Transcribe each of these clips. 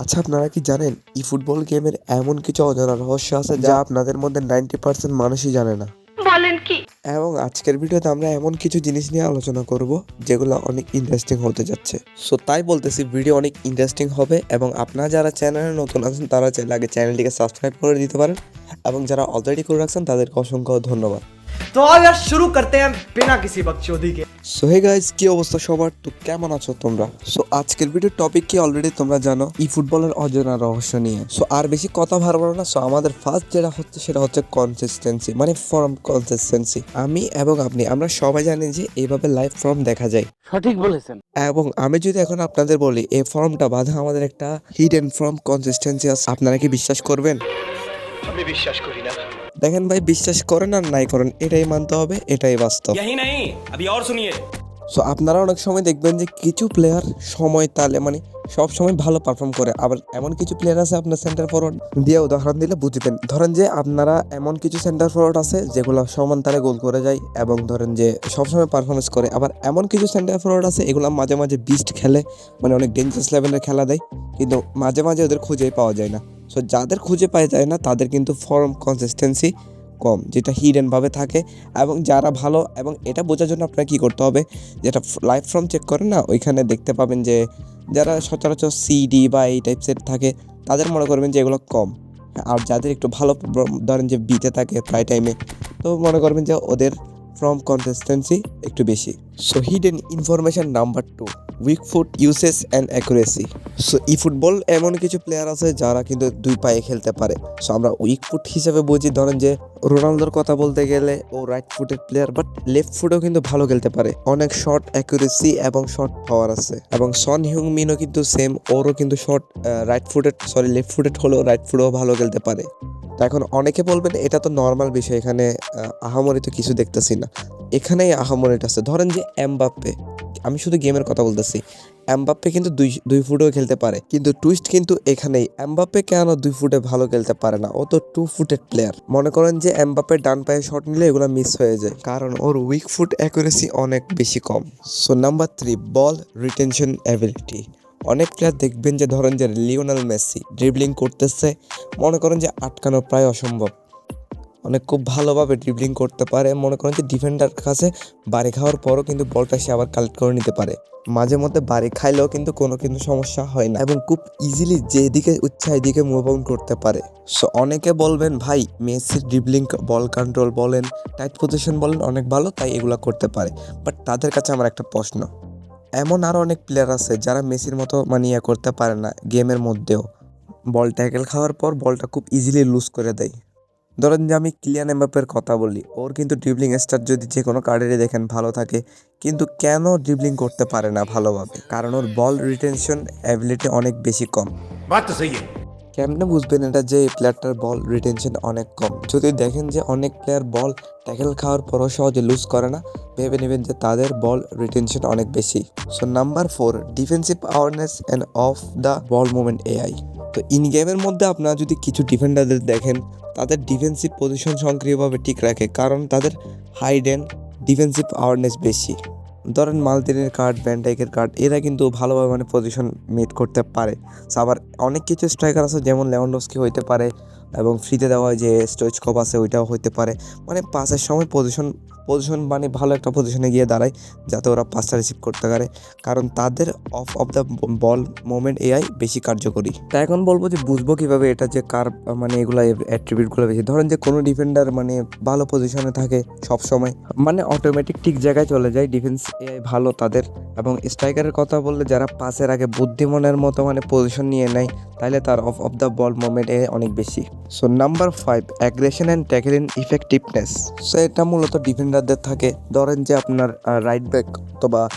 আচ্ছা আপনারা কি জানেন ই ফুটবল গেমের এমন কিছু অজানা রহস্য আছে যা আপনাদের মধ্যে নাইনটি পার্সেন্ট মানুষই জানে না? বলেন কি? এবং আজকের ভিডিওতে আমরা এমন কিছু জিনিস নিয়ে আলোচনা করব যেগুলো অনেক ইন্টারেস্টিং হতে যাচ্ছে। সো তাই বলতেছি ভিডিও অনেক ইন্টারেস্টিং হবে এবং আপনারা যারা চ্যানেলে নতুন আছেন তারা চাইলে আগে চ্যানেলটিকে সাবস্ক্রাইব করে দিতে পারেন এবং যারা অলরেডি করে রাখছেন তাদেরকে অসংখ্য ধন্যবাদ। তো আর শুরু করতে হ্যাঁ বিনা কিছু বকচোদি কে সো হে গাইস কি অবস্থা সবার তো কেমন আছো তোমরা সো আজকের ভিডিও টপিক কি অলরেডি তোমরা জানো ই ফুটবলের অজানা রহস্য নিয়ে সো আর বেশি কথা ভাববো না সো আমাদের ফার্স্ট যেটা হচ্ছে সেটা হচ্ছে কনসিস্টেন্সি মানে ফর্ম কনসিস্টেন্সি আমি এবং আপনি আমরা সবাই জানি যে এইভাবে লাইভ ফর্ম দেখা যায় সঠিক বলেছেন এবং আমি যদি এখন আপনাদের বলি এই ফর্মটা বাধা আমাদের একটা হিডেন ফর্ম কনসিস্টেন্সি আছে আপনারা কি বিশ্বাস করবেন আমি বিশ্বাস করি না দেখেন ভাই বিশ্বাস করেন আর নাই করেন এটাই মানতে হবে এটাই বাস্তব। সো আপনারা অনেক সময় দেখবেন যে কিছু প্লেয়ার সময় তালে মানে সব সময় ভালো পারফর্ম করে আবার এমন কিছু প্লেয়ার আছে আপনার সেন্টার ফরওয়ার্ড দিয়ে উদাহরণ দিলে বুঝবেন ধরেন যে আপনারা এমন কিছু সেন্টার ফরওয়ার্ড আছে যেগুলো সমান তালে গোল করে যায় এবং ধরেন যে সবসময় পারফরমেন্স করে আবার এমন কিছু সেন্টার ফরওয়ার্ড আছে এগুলো মাঝে মাঝে বিস্ট খেলে মানে অনেক ডেঞ্জারাস লেভেলের খেলা দেয় কিন্তু মাঝে মাঝে ওদের খুঁজেই পাওয়া যায় না। সো যাদের খুঁজে পাওয়া যায় না, তাদের কিন্তু ফর্ম কনসিস্টেন্সি কম, যেটা হিডেন ভাবে থাকে। এবং যারা ভালো, এবং এটা বোঝার জন্য আপনার কি করতে হবে, যেটা লাইভ ফর্ম চেক করেন না, ওইখানে দেখতে পাবেন যে, যারা সচরাচর সিডি বা এই টাইপসের থাকে, তাদের মনে করবেন যে, এগুলো কম। আর যাদের একটু ভালো ধরেন যে বিতে থাকে প্রায় টাইমে তো মনে করবেন যে, ওদের ফ্রম কনসিস্টেন্সি একটু বেশি। So hidden information number two weak foot uses and accuracy so E football এমন কিছু প্লেয়ার আছে যারা কিন্তু দুই পায়ে খেলতে পারে। সো আমরা উইক ফুট হিসেবে বুঝি। ধরেন যে রোনালদোর কথা বলতে গেলে ও রাইট ফুটের প্লেয়ার বাট লেফট ফুটেও কিন্তু ভালো খেলতে পারে। অনেক শর্ট অ্যাকুরেসি এবং শর্ট পাওয়ার আছে। এবং সন হিউং মিনও কিন্তু সেম ওরও কিন্তু shot right footed sorry left footed হলেও রাইট ফুটেও ভালো খেলতে পারে। তো এখন অনেকে বলবেন এটা তো নর্মাল বিষয় এখানে আহ, আহামরি তো কিছু দেখতেছি না। এখানেই আহামরিটা আছে। ধরেন যে এমবাপ্পে আমি শুধু গেমের কথা বলতেছি। এমবাপ্পে কিন্তু দুই দুই ফুটেও খেলতে পারে। কিন্তু টুইস্ট কিন্তু এখানেই। এমবাপ্পে কেন দুই ফুটে ভালো খেলতে পারে না? ও তো টু ফুটেড প্লেয়ার মনে করেন যে এমবাপ্পে ডান পায়ে শট নিলে এগুলো মিস হয়ে যায়। কারণ ওর উইক ফুট অ্যাকুরেসি অনেক বেশি কম। So number three ball retention ability অনেক প্লেয়ার দেখবেন যে ধরেন যে লিওনাল মেসি ড্রিবলিং করতেছে। মনে করেন যে আটকানো প্রায় অসম্ভব। অনেক খুব ভালোভাবে ড্রিবলিং করতে পারে। মনে করেন যে ডিফেন্ডার কাছে বাড়ি খাওয়ার পরও কিন্তু বলটা সে আবার কালেক্ট করে নিতে পারে। মাঝে মধ্যে বাড়ি খাইলেও কিন্তু কোনো কিন্তু সমস্যা হয় না এবং খুব ইজিলি যেদিকে ইচ্ছা এদিকে মুভ অন করতে পারে। সো অনেকে বলবেন, ভাই, মেসির ড্রিবলিং বল কন্ট্রোল বলেন টাইট পজিশন বলেন, অনেক ভালো, তাই এগুলো করতে পারে। বাট তাদের কাছে আমার একটা প্রশ্ন। এমন আরও অনেক প্লেয়ার আছে যারা মেসির মতো মানে ইয়ে করতে পারে না গেমের মধ্যেও। বল ট্যাকেল খাওয়ার পর বলটা খুব ইজিলি লুজ করে দেয়। ধরেন যে আমি ক্লিয়ান এমবাপের কথা বলি ওর কিন্তু ড্রিবলিং স্টার যদি যে কোনো কার্ডেরই দেখেন ভালো থাকে কিন্তু কেন ড্রিবলিং করতে পারে না ভালোভাবে? কারণ ওর বল রিটেনশন অ্যাবিলিটি অনেক বেশি কম। কেমনে বুঝবেন এটা যে এই প্লেয়ারটার বল রিটেনশন অনেক কম? যদি দেখেন যে অনেক প্লেয়ার বল ট্যাকেল খাওয়ার পরও সহজে লুজ করে না ভেবে নেবেন যে তাদের বল রিটেনশন অনেক বেশি। So number four defensive awareness and off the ball movement AI তো ইন গেমের মধ্যে আপনারা যদি কিছু ডিফেন্ডারদের দেখেন, তাদের ডিফেন্সিভ পজিশন সক্রিয়ভাবে ঠিক রাখে, কারণ তাদের হাইড অ্যান্ড ডিফেন্সিভ অ্যাওয়ারনেস বেশি। ধরেন মালদিনের কার্ড ব্যান্ডাইকের কার্ড এরা কিন্তু ভালোভাবে মানে পজিশন মিট করতে পারে। আবার অনেক কিছু স্ট্রাইকার আছে, যেমন লেমনডস্কি হইতে পারে এবং ফ্রিতে দেওয়া হয় যে স্টোচকপ আছে, ওইটাও হইতে পারে। মানে পাসের সময় পজিশন পজিশন মানে ভালো একটা পজিশনে গিয়ে দাঁড়ায়, যাতে ওরা পাসটা রিসিভ করতে পারে। কারণ তাদের off off the ball moment AI বেশি কার্যকরী। তা এখন বলব যে বুঝব কীভাবে এটা যে কার মানে এগুলো অ্যাট্রিবিউটগুলো বেশি। ধরেন যে কোনো ডিফেন্ডার মানে ভালো পজিশনে থাকে সব সময় মানে অটোমেটিক ঠিক জায়গায় চলে যায় ডিফেন্স এআই ভালো তাদের। এবং স্ট্রাইকারের কথা বললে যারা পাসের আগে বুদ্ধিমনের মতো মানে পজিশন নিয়ে নেয় তাহলে তার off off the ball moment এ অনেক বেশি। So number five aggression and tackle effectiveness so এটা মূলত ডিফেন্ডারদের থাকে। ধরেন যে আপনার রাইট ব্যাক অথবা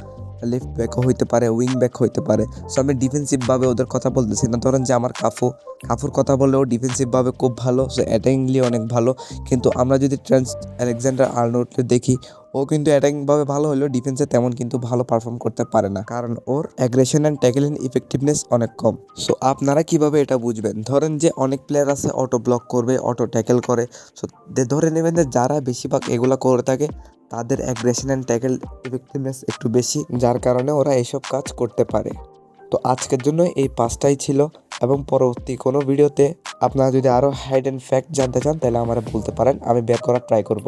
লেফট ব্যাকও হইতে পারে উইং ব্যাক হইতে পারে। সো আমি ডিফেন্সিভভাবে ওদের কথা বলতেছি না। ধরেন যে আমার কাফু, কাফুর কথা বললেও ডিফেন্সিভভাবে খুব ভালো সো অ্যাটাকিংলি অনেক ভালো। কিন্তু আমরা যদি ট্রান্স আলেকজান্ডার আর্নোল্ডকে দেখি, ও কিন্তু অ্যাটাকিংভাবে ভালো হলেও ডিফেন্সে তেমন কিন্তু ভালো পারফর্ম করতে পারে না। কারণ ওর অ্যাগ্রেশন অ্যান্ড ট্যাকেলিং ইফেক্টিভনেস অনেক কম। সো আপনারা কীভাবে এটা বুঝবেন? ধরেন যে অনেক প্লেয়ার আছে অটো ব্লক করবে অটো ট্যাকেল করে। সো ধরে নেবেন যে যারা বেশিরভাগ এগুলো করে থাকে তাদের অ্যাগ্রেশন অ্যান্ড ট্যাকেল ইফেক্টিভনেস একটু বেশি, যার কারণে ওরা এইসব কাজ করতে পারে। তো আজকের জন্য এই পাঁচটাই ছিল এবং পরবর্তী কোনো ভিডিওতে আপনারা যদি আরও হাইড অ্যান্ড ফ্যাক্ট জানতে চান, তাহলে আমার বলতে পারেন, আমি বের করার ট্রাই করব।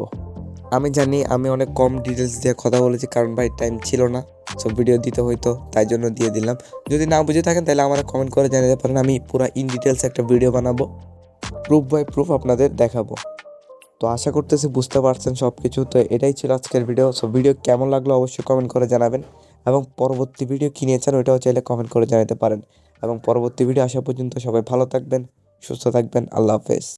আমি জানি আমি অনেক কম ডিটেলস দিয়ে কথা বলেছি, কারণ ভাই টাইম ছিল না সব ভিডিও দিতে হইতো, তাই জন্য দিয়ে দিলাম। যদি না বুঝে থাকেন, তাহলে আমার কমেন্ট করে জানাতে পারেন, আমি পুরো ইন ডিটেলস একটা ভিডিও বানাবো প্রুফ বাই প্রুফ আপনাদের দেখাবো। তো আশা করতেছি বুঝতে পারছেন সব কিছু তো এটাই ছিল আজকের ভিডিও সো ভিডিও কেমন লাগল অবশ্যই কমেন্ট করে জানাবেন। এবং পরবর্তী ভিডিও কী নিয়েছেন ওইটাও চাইলে কমেন্ট করে জানাতে পারেন। এবং পরবর্তী ভিডিও আসা পর্যন্ত সবাই ভালো থাকবেন, সুস্থ থাকবেন। আল্লাহ হাফেজ।